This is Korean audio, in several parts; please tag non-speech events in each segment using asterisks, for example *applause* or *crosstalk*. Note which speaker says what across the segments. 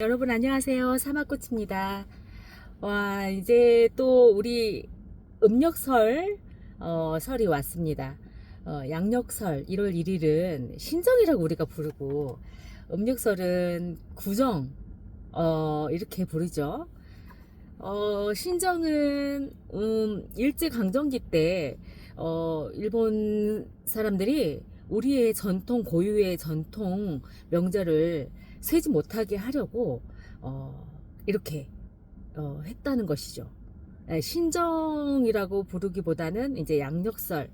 Speaker 1: 여러분 안녕하세요. 사막꽃입니다. 와, 이제 또 우리 음력설, 어, 설이 왔습니다. 어, 양력설 1월 1일은 신정이라고 우리가 부르고, 음력설은 구정, 어, 이렇게 부르죠. 어, 신정은, 음, 일제 강점기 때, 어, 일본 사람들이 우리의 전통, 고유의 전통 명절을 세지 못하게 하려고 어, 이렇게 어, 했다는 것이죠. 예, 신정이라고 부르기보다는 이제 양력설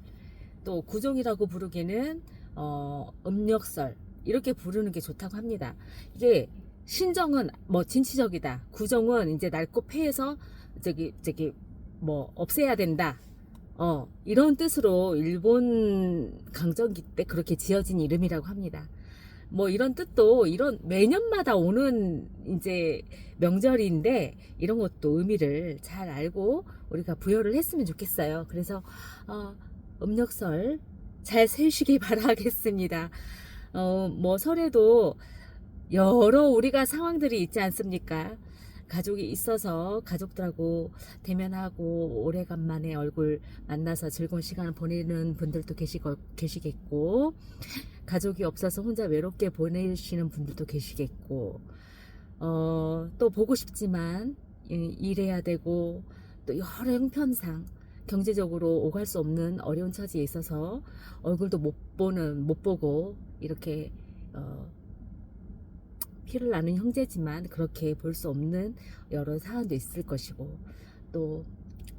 Speaker 1: 또 구정이라고 부르기는 어, 음력설 이렇게 부르는 게 좋다고 합니다. 이게 신정은 뭐 진취적이다. 구정은 이제 낡고 폐해서 저기 저기 뭐 없애야 된다. 어, 이런 뜻으로 일본 강점기 때 그렇게 지어진 이름이라고 합니다. 뭐 이런 뜻도 이런 매년마다 오는 이제 명절인데 이런 것도 의미를 잘 알고 우리가 부여를 했으면 좋겠어요. 그래서 어, 음력설 잘 세시기 *laughs* 바라겠습니다. 어, 뭐 설에도 여러 우리가 상황들이 있지 않습니까? 가족이 있어서 가족들하고 대면하고 오래간만에 얼굴 만나서 즐거운 시간을 보내는 분들도 계시고, 계시겠고, 가족이 없어서 혼자 외롭게 보내시는 분들도 계시겠고, 어, 또 보고 싶지만 이- 일해야 되고, 또 여러 형편상 경제적으로 오갈 수 없는 어려운 처지에 있어서 얼굴도 못 보는, 못 보고, 이렇게, 어, 피를 나는 형제지만 그렇게 볼 수 없는 여러 사안도 있을 것이고 또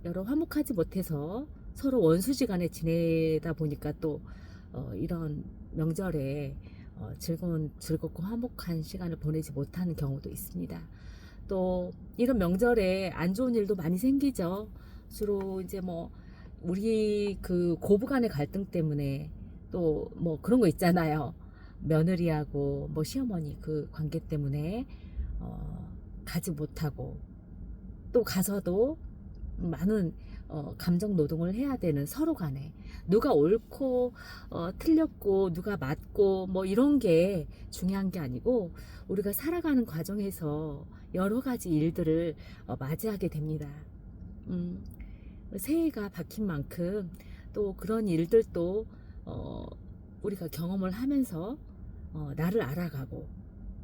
Speaker 1: 여러 화목하지 못해서 서로 원수지간에 지내다 보니까 또 어, 이런 명절에 어, 즐거운 즐겁고 화목한 시간을 보내지 못하는 경우도 있습니다. 또 이런 명절에 안 좋은 일도 많이 생기죠. 주로 이제 뭐 우리 그 고부간의 갈등 때문에 또 뭐 그런 거 있잖아요. 며느리하고 뭐 시어머니 그 관계 때문에 어, 가지 못하고 또 가서도 많은 어, 감정 노동을 해야 되는 서로 간에 누가 옳고 어, 틀렸고 누가 맞고 뭐 이런 게 중요한 게 아니고 우리가 살아가는 과정에서 여러 가지 일들을 어, 맞이하게 됩니다. 음, 새해가 바뀐 만큼 또 그런 일들도 어, 우리가 경험을 하면서 어, 나를 알아가고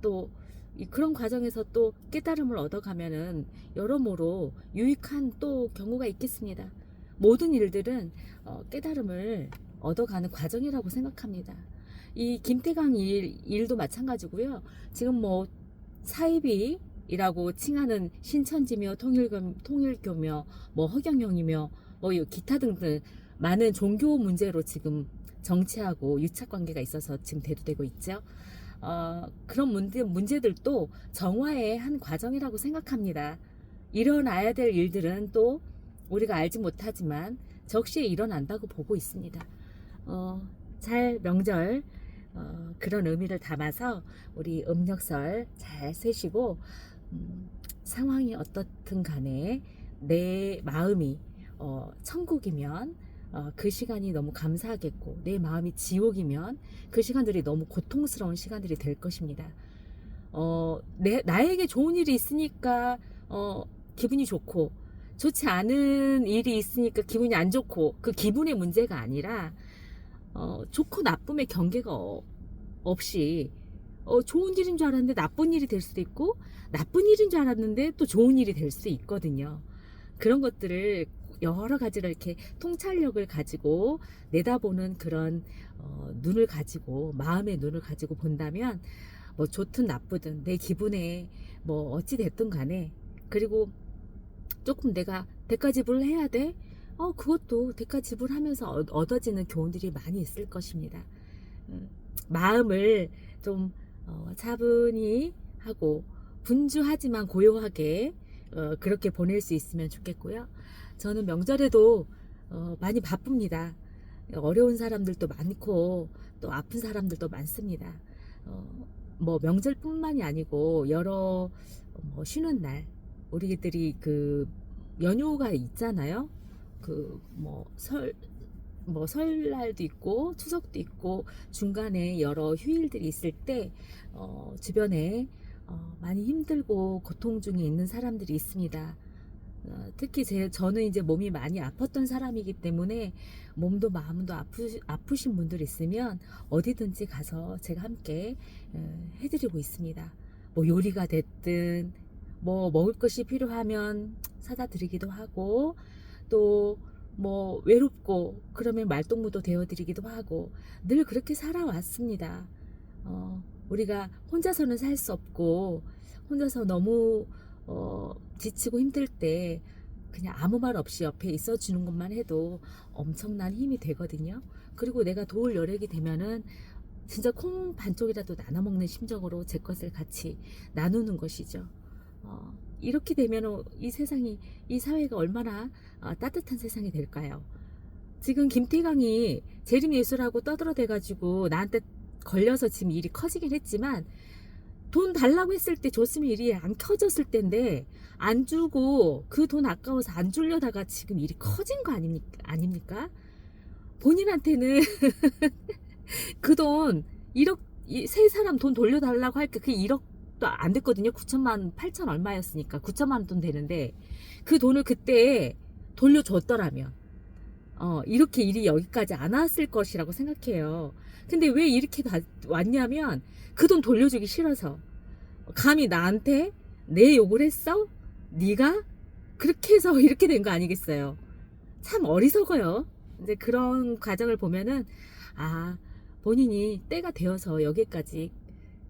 Speaker 1: 또 이- 그런 과정에서 또 깨달음을 얻어가면은 여러모로 유익한 또 경우가 있겠습니다. 모든 일들은 어, 깨달음을 얻어가는 과정이라고 생각합니다. 이 김태강 일, 일도 마찬가지고요. 지금 뭐 사이비라고 칭하는 신천지며 통일교, 통일교며 뭐 허경영이며 뭐이 기타 등등 많은 종교 문제로 지금 정치하고 유착 관계가 있어서 지금 대두되고 있죠. 어, 그런 문제, 문제들도 정화의 한 과정이라고 생각합니다. 일어나야 될 일들은 또 우리가 알지 못하지만 적시에 일어난다고 보고 있습니다. 어, 잘 명절 어, 그런 의미를 담아서 우리 음력설 잘 세시고 음, 상황이 어떻든 간에 내 마음이 어, 천국이면 어, 그 시간이 너무 감사하겠고 내 마음이 지옥이면 그 시간들이 너무 고통스러운 시간들이 될 것입니다. 어, 내, 나에게 좋은 일이 있으니까 어, 기분이 좋고 좋지 않은 일이 있으니까 기분이 안 좋고 그 기분의 문제가 아니라 어, 좋고 나쁨의 경계가 어- 없이 어, 좋은 일인 줄 알았는데 나쁜 일이 될 수도 있고 나쁜 일인 줄 알았는데 또 좋은 일이 될 수도 있거든요. 그런 것들을 여러 가지를 이렇게 통찰력을 가지고 내다보는 그런 어, 눈을 가지고 마음의 눈을 가지고 본다면 뭐 좋든 나쁘든 내 기분에 뭐 어찌 됐든 간에 그리고 조금 내가 대가 지불을 해야 돼. 어 그것도 대가 지불하면서 얻- 얻어지는 교훈들이 많이 있을 것입니다. 음, 마음을 좀 어, 차분히 하고 분주하지만 고요하게 어, 그렇게 보낼 수 있으면 좋겠고요. 저는 명절에도 어, 많이 바쁩니다. 어려운 사람들도 많고 또 아픈 사람들도 많습니다. 어, 뭐 명절뿐만이 아니고 여러 뭐 쉬는 날 우리들이 그 연휴가 있잖아요. 그 뭐 설 뭐 설날도 있고 추석도 있고 중간에 여러 휴일들이 있을 때 어, 주변에 어, 많이 힘들고 고통 중에 있는 사람들이 있습니다. 어, 특히 제 저는 이제 몸이 많이 아팠던 사람이기 때문에 몸도 마음도 아프, 아프신 분들 있으면 어디든지 가서 제가 함께 어, 해드리고 있습니다. 뭐 요리가 됐든 뭐 먹을 것이 필요하면 사다 드리기도 하고 또 뭐 외롭고 그러면 말동무도 되어드리기도 하고 늘 그렇게 살아왔습니다. 어, 우리가 혼자서는 살 수 없고 혼자서 너무 어, 지치고 힘들 때 그냥 아무 말 없이 옆에 있어 주는 것만 해도 엄청난 힘이 되거든요. 그리고 내가 도울 여력이 되면은 진짜 콩 반쪽이라도 나눠 먹는 심정으로 제 것을 같이 나누는 것이죠. 어, 이렇게 되면 이 세상이 이 사회가 얼마나 어, 따뜻한 세상이 될까요? 지금 김태강이 재림 예술하고 떠들어대 가지고 나한테 걸려서 지금 일이 커지긴 했지만 돈 달라고 했을 때 줬으면 일이 안 커졌을 텐데 안 주고 그 돈 아까워서 안 주려다가 지금 일이 커진 거 아닙니까? 아닙니까? 본인한테는 *laughs* 그 돈 1억 이- 세 사람 돈 돌려달라고 할게 그 1억도 안 됐거든요. 9천만 8천 얼마였으니까 9천만 원 돈 되는데 그 돈을 그때 돌려줬더라면 어 이렇게 일이 여기까지 안 왔을 것이라고 생각해요. 근데 왜 이렇게 다 왔냐면 그 돈 돌려주기 싫어서 감히 나한테 내 욕을 했어? 네가 그렇게 해서 *laughs* 이렇게 된 거 아니겠어요? 참 어리석어요. 이제 그런 과정을 보면은 아 본인이 때가 되어서 여기까지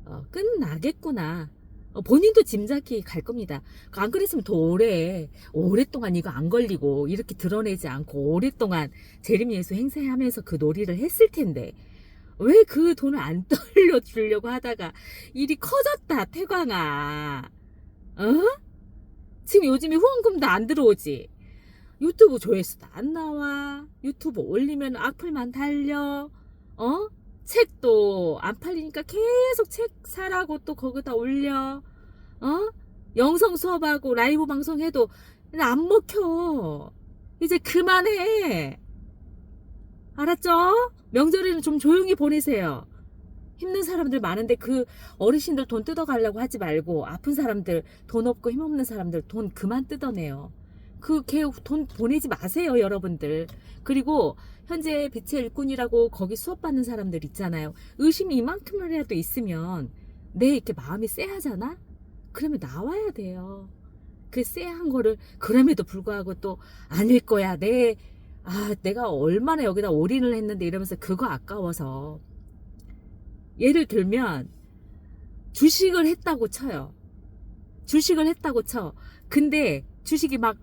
Speaker 1: 어, 끝나겠구나. 어, 본인도 짐작이 갈 겁니다. 안 그랬으면 더 오래, 오랫동안 이거 안 걸리고, 이렇게 드러내지 않고, 오랫동안 재림예수 행세하면서 그 놀이를 했을 텐데, 왜 그 돈을 안 *laughs* 돌려주려고 하다가, 일이 커졌다, 태광아. 어? 지금 요즘에 후원금도 안 들어오지? 유튜브 조회수도 안 나와. 유튜브 올리면 악플만 달려. 어? 책도 안 팔리니까 계속 책 사라고 또 거기다 올려. 어? 영성 수업하고 라이브 방송해도 안 먹혀. 이제 그만해. 알았죠? 명절에는 좀 조용히 보내세요. 힘든 사람들 많은데 그 어르신들 돈 뜯어가려고 하지 말고 아픈 사람들 돈 없고 힘없는 사람들 돈 그만 뜯어내요. 그걔 돈 보내지 마세요, 여러분들. 그리고 현재 빛의 일꾼이라고 거기 수업 받는 사람들 있잖아요. 의심이 이만큼이라도 있으면 내 이렇게 마음이 쎄하잖아. 그러면 나와야 돼요. 그 쎄한 거를 그럼에도 불구하고 또 아닐 거야. 내 아, 내가 얼마나 여기다 올인을 했는데 이러면서 그거 아까워서 예를 들면 주식을 했다고 쳐요. 주식을 했다고 쳐. 근데 주식이 막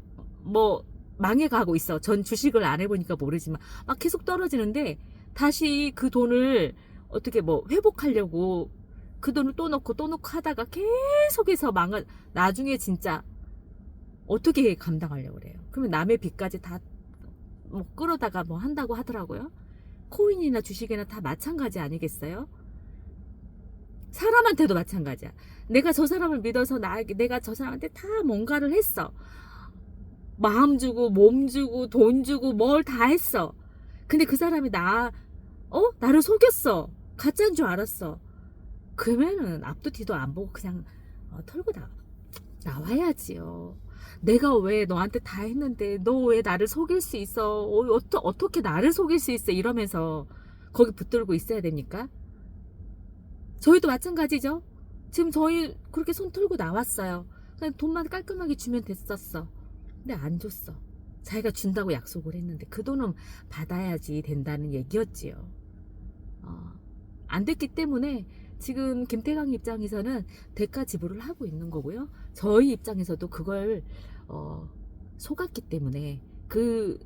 Speaker 1: 뭐 망해가고 있어. 전 주식을 안 해보니까 모르지만 막 계속 떨어지는데 다시 그 돈을 어떻게 뭐 회복하려고 그 돈을 또 넣고 또 넣고 하다가 계속해서 망을 나중에 진짜 어떻게 감당하려고 그래요. 그러면 남의 빚까지 다 뭐 끌어다가 뭐 한다고 하더라고요. 코인이나 주식이나 다 마찬가지 아니겠어요? 사람한테도 마찬가지야. 내가 저 사람을 믿어서 나, 내가 저 사람한테 다 뭔가를 했어. 마음 주고, 몸 주고, 돈 주고, 뭘 다 했어. 근데 그 사람이 나, 어? 나를 속였어. 가짜인 줄 알았어. 그러면은 앞도 뒤도 안 보고 그냥 어, 털고 나, 나와야지요. 내가 왜 너한테 다 했는데 너 왜 나를 속일 수 있어? 어, 어떠, 어떻게 나를 속일 수 있어? 이러면서 거기 붙들고 있어야 됩니까? 저희도 마찬가지죠. 지금 저희 그렇게 손 털고 나왔어요. 그냥 돈만 깔끔하게 주면 됐었어. 근데 안 줬어. 자기가 준다고 약속을 했는데 그 돈은 받아야지 된다는 얘기였지요. 어, 안 됐기 때문에 지금 김태강 입장에서는 대가 지불을 하고 있는 거고요. 저희 입장에서도 그걸 어, 속았기 때문에 그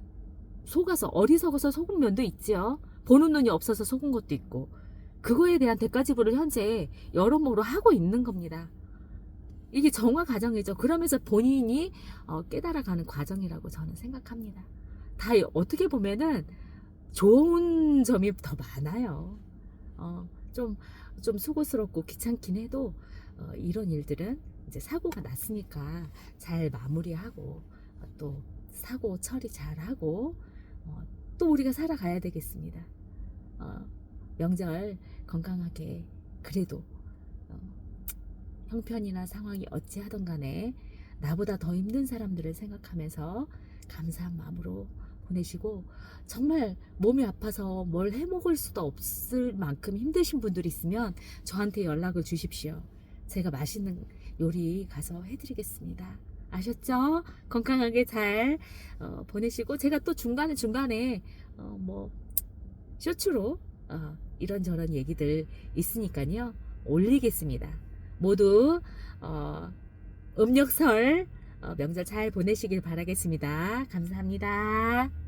Speaker 1: 속아서 어리석어서 속은 면도 있지요. 보는 눈이 없어서 속은 것도 있고 그거에 대한 대가 지불을 현재 여러모로 하고 있는 겁니다. 이게 정화 과정이죠. 그러면서 본인이 어, 깨달아가는 과정이라고 저는 생각합니다. 다 어떻게 보면은 좋은 점이 더 많아요. 어, 좀, 좀 수고스럽고 귀찮긴 해도 어, 이런 일들은 이제 사고가 났으니까 잘 마무리하고 어, 또 사고 처리 잘 하고 어, 또 우리가 살아가야 되겠습니다. 어, 명절 건강하게 그래도 어, 형편이나 상황이 어찌하던 간에 나보다 더 힘든 사람들을 생각하면서 감사한 마음으로 보내시고 정말 몸이 아파서 뭘 해먹을 수도 없을 만큼 힘드신 분들이 있으면 저한테 연락을 주십시오. 제가 맛있는 요리 가서 해드리겠습니다. 아셨죠? 건강하게 잘 어, 보내시고 제가 또 중간에 중간에 어, 뭐 쇼츠로 어, 이런저런 얘기들 있으니까요 올리겠습니다. 모두 어, 음력설 어, 명절 잘 보내시길 바라겠습니다. 감사합니다.